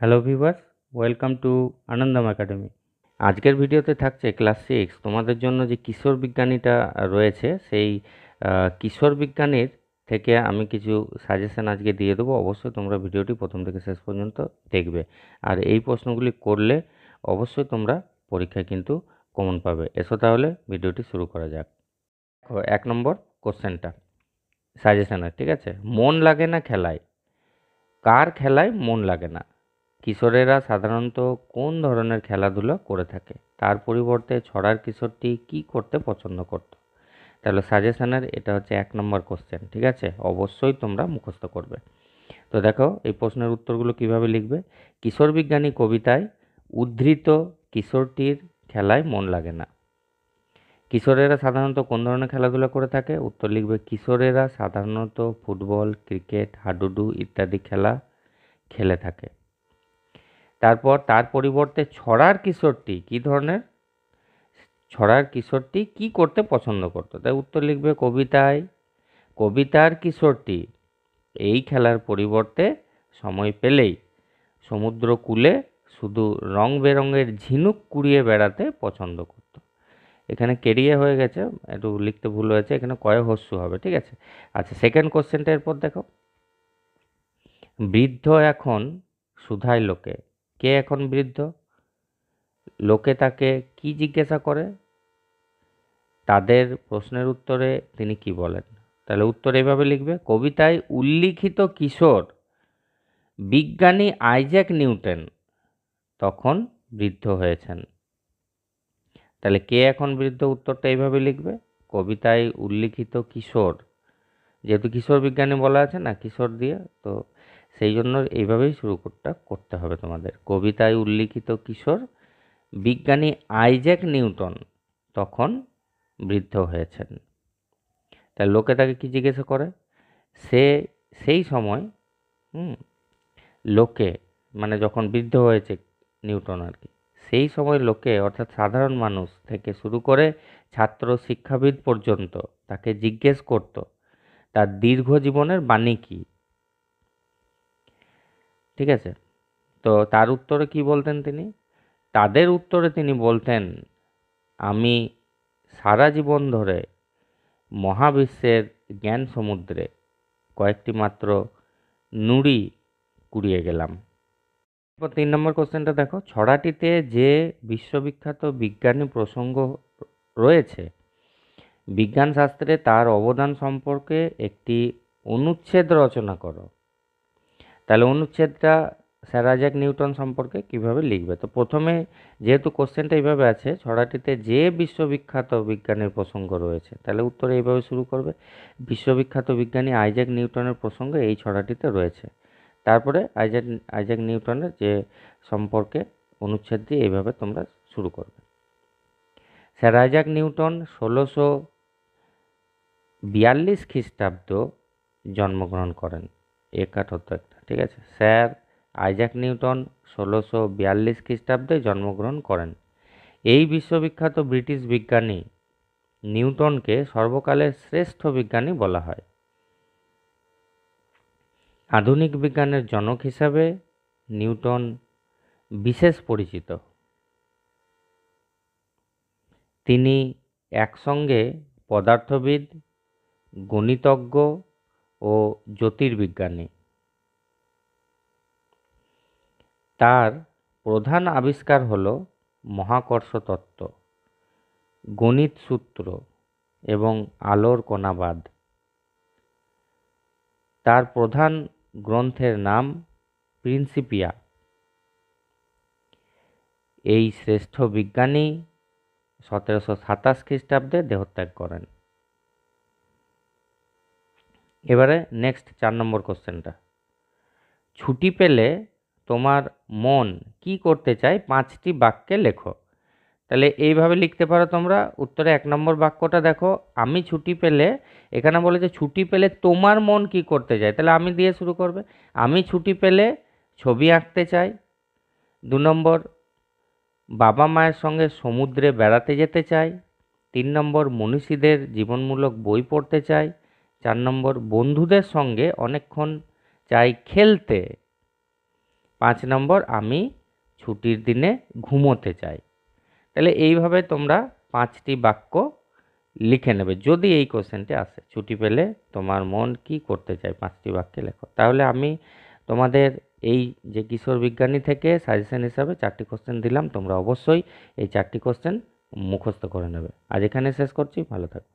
Hello viewers welcome to Anandam Academy আজকের ভিডিওতে থাকছে ক্লাস সিক্স তোমাদের জন্য যে কিশোর বিজ্ঞানীটা রয়েছে, সেই কিশোর বিজ্ঞানীর থেকে আমি কিছু সাজেশন আজকে দিয়ে দেবো। অবশ্যই তোমরা ভিডিওটি প্রথম থেকে শেষ পর্যন্ত দেখবে। আর এই প্রশ্নগুলি করলে অবশ্যই তোমরা পরীক্ষায় কিন্তু কমন পাবে। এসো তাহলে ভিডিওটি শুরু করা যাক। এক নম্বর কোশ্চেনটা সাজেশনের ঠিক আছে? মন লাগে না খেলায়। কার খেলায় মন লাগে না? কিশোরেরা সাধারণত কোন ধরনের খেলাধুলা করে থাকে? তার পরিবর্তে ছড়ার কিশোরটি কি করতে পছন্দ করত? তাহলে সাজেশনের এটা হচ্ছে এক নম্বর কোশ্চেন ঠিক আছে? অবশ্যই তোমরা মুখস্থ করবে। তো দেখো, এই প্রশ্নের উত্তরগুলো কীভাবে লিখবে? কিশোর বিজ্ঞানী কবিতায়, উদ্ধৃত কিশোরটির খেলায় মন লাগে না। কিশোরেরা সাধারণত কোন ধরনের খেলাধুলা করে থাকে? উত্তর লিখবে, কিশোরেরা সাধারণত ফুটবল, ক্রিকেট, হাডুডু ইত্যাদি খেলা খেলে থাকে। তারপর তার পরিবর্তে ছড়ার কিশোরটি কি ধরনের? ছড়ার কিশোরটি কি করতে পছন্দ করতো? তাই উত্তর লিখবে কবিতায়। কবিতার কিশোরটি, এই খেলার পরিবর্তে সময় পেলেই সমুদ্র কূলে শুধু রং বেরঙের ঝিনুক কুড়িয়ে বেড়াতে পছন্দ করতো। এখানে কেরিয়ে হয়ে গেছে, একটু লিখতে ভুল হয়েছে, এখানে কয় হস্যু হবে, ঠিক আছে? আচ্ছা সেকেন্ড কোশ্চেনটা এরপর দেখো। বৃদ্ধ এখন সুধায় লোকে কে এখন বৃদ্ধ? লোকে তাকে কি জিজ্ঞাসা করে? তাদের প্রশ্নের উত্তরে তিনি কি বলেন? তাহলে উত্তর এভাবে লিখবে, কবিতায় উল্লিখিত কিশোর, বিজ্ঞানী আইজ্যাক নিউটন তখন বৃদ্ধ হয়েছেন। তাহলে কে এখন বৃদ্ধ? উত্তরটা এইভাবে লিখবে, কবিতায় উল্লিখিত কিশোর। যেহেতু কিশোর বিজ্ঞানী বলা আছে না, কিশোর দিয়ে, তো সেই জন্য এইভাবেই শুরু করতে করতে হবে তোমাদের। কবিতায় উল্লিখিত কিশোর, বিজ্ঞানী আইজ্যাক নিউটন তখন বৃদ্ধ হয়েছেন। তাই লোকে তাকে কি জিজ্ঞাসা করে? সে সেই সময়, হুম, লোকে মানে যখন বৃদ্ধ হয়েছে নিউটন আর কি, সেই সময় লোকে, অর্থাৎ সাধারণ মানুষ থেকে শুরু করে ছাত্র শিক্ষাবিদ পর্যন্ত তাকে জিজ্ঞেস করত, তার দীর্ঘ জীবনের বাণী কী? ঠিক আছে? তো তার উত্তরে কি বলতেন তিনি? তাদের উত্তরে তিনি বলতেন, আমি সারা জীবন ধরে মহাবিশ্বের জ্ঞান সমুদ্রে কয়েকটি মাত্র নুড়ি কুড়িয়ে গেলাম। এরপর তিন নম্বর কোশ্চেনটা দেখো, ছড়াটিতে যে বিশ্ববিখ্যাত বিজ্ঞানী প্রসঙ্গ রয়েছে বিজ্ঞান শাস্ত্রে তার অবদান সম্পর্কে একটি অনুচ্ছেদ রচনা করো। তাহলে অনুচ্ছেদটা স্যার আইজ্যাক নিউটন সম্পর্কে কীভাবে লিখবে? তো প্রথমে যেহেতু কোশ্চেনটা এইভাবে আছে, ছড়াটিতে যে বিশ্ববিখ্যাত বিজ্ঞানীর প্রসঙ্গ রয়েছে, তাহলে উত্তরে এইভাবে শুরু করবে। বিশ্ববিখ্যাত বিজ্ঞানী আইজ্যাক নিউটনের প্রসঙ্গ এই ছড়াটিতে রয়েছে। তারপরে আইজ্যাক আইজ্যাক নিউটনের যে সম্পর্কে অনুচ্ছেদ দিয়ে এইভাবে তোমরা শুরু করবে। স্যার আইজ্যাক নিউটন ষোলোশো বিয়াল্লিশ খ্রিস্টাব্দ জন্মগ্রহণ করেন একাঠত্ব একটা ঠিক আছে। স্যার আইজাক নিউটন ষোলোশো বিয়াল্লিশ খ্রিস্টাব্দে জন্মগ্রহণ করেন। এই বিশ্ববিখ্যাত ব্রিটিশ বিজ্ঞানী নিউটনকে সর্বকালের শ্রেষ্ঠ বিজ্ঞানী বলা হয়। আধুনিক বিজ্ঞানের জনক হিসাবে নিউটন বিশেষ পরিচিত। তিনি একসঙ্গে পদার্থবিদ, গণিতজ্ঞ ও জ্যোতির্বিজ্ঞানী। তার প্রধান আবিষ্কার হল মহাকর্ষ তত্ত্ব, গণিত সূত্র এবং আলোর কণাবাদ। তার প্রধান গ্রন্থের নাম প্রিন্সিপিয়া। এই শ্রেষ্ঠ বিজ্ঞানী সতেরোশো সাতাশ খ্রিস্টাব্দে দেহত্যাগ করেন। এবারে নেক্সট চার নম্বর কোশ্চেনটা ছুটি পেলে তোমার মন কি করতে চায় পাঁচটি বাক্যে লেখো। তাহলে এইভাবে লিখতে পারো তোমরা। উত্তরে এক নম্বর বাক্যটা দেখো, আমি ছুটি পেলে এখানে বলেছে ছুটি পেলে তোমার মন কি করতে চায়? তাহলে আমি দিয়ে শুরু করবে, আমি ছুটি পেলে ছবি আঁকতে চাই। দু নম্বর, বাবা মায়ের সঙ্গে সমুদ্রে বেড়াতে যেতে চাই। তিন নম্বর, মনীষীদের জীবনমূলক বই পড়তে চাই। চার নম্বর, বন্ধুদের সঙ্গে অনেকক্ষণ চাই খেলতে। পাঁচ নম্বর, আমি ছুটির দিনে ঘুমোতে চাই। তাহলে এইভাবে তোমরা পাঁচটি বাক্য লিখে নেবে। যদি এই কোশ্চেনটি আসে, ছুটি পেলে তোমার মন কি করতে চায় পাঁচটি বাক্যে লেখো। তাহলে আমি তোমাদের এই যে কিশোর বিজ্ঞানী থেকে সাজেশন হিসাবে চারটি কোশ্চেন দিলাম, তোমরা অবশ্যই এই চারটি কোশ্চেন মুখস্থ করে নেবে। আজ এখানে শেষ করছি, ভালো থাকো।